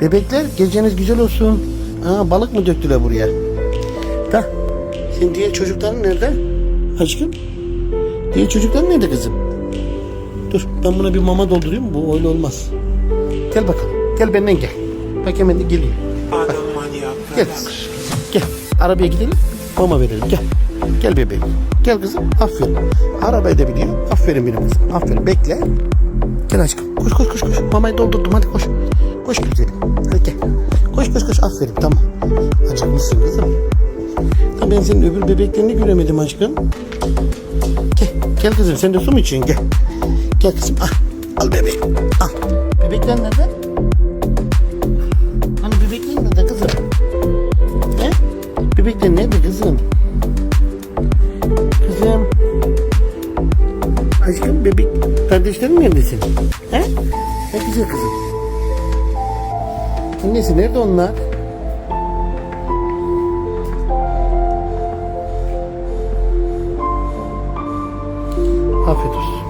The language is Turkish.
Bebekler geceniz güzel olsun. Aa, balık mı döktüler buraya? Da. Senin diğer çocukların nerede? Aşkım. Diğer çocuklar nerede kızım? Dur ben buna bir mama doldurayım. Bu öyle olmaz. Gel bakalım. Gel benden gel. Bak hemen de geliyor. Bak. Gel. Gel. Arabaya gidelim. Mama verelim. Gel. Gel bebeğim. Gel kızım. Aferin. Arabayı da biliyor. Aferin benim kızım. Aferin. Bekle. Gel aşkım. Koş koş koş koş. Mamayı doldurdum. Hadi koş. Koş güzelim. Hadi. Koş koş koş. Aferin. Tamam. Acıkmışsın kızım. Ya ben senin öbür bebeklerini göremedim aşkım. Gel. Gel kızım. Sen de su mu içiyorsun? Gel. Gel kızım. Al. Al bebeğim. Al. Bebekler nerede? Hani bebekler nerede kızım? He? Bebekler nerede kızım? Kızım. Aşkım bebek kardeşlerin nerede senin? He? Ne güzel kızım. Annesi nerede onlar? Afiyet olsun.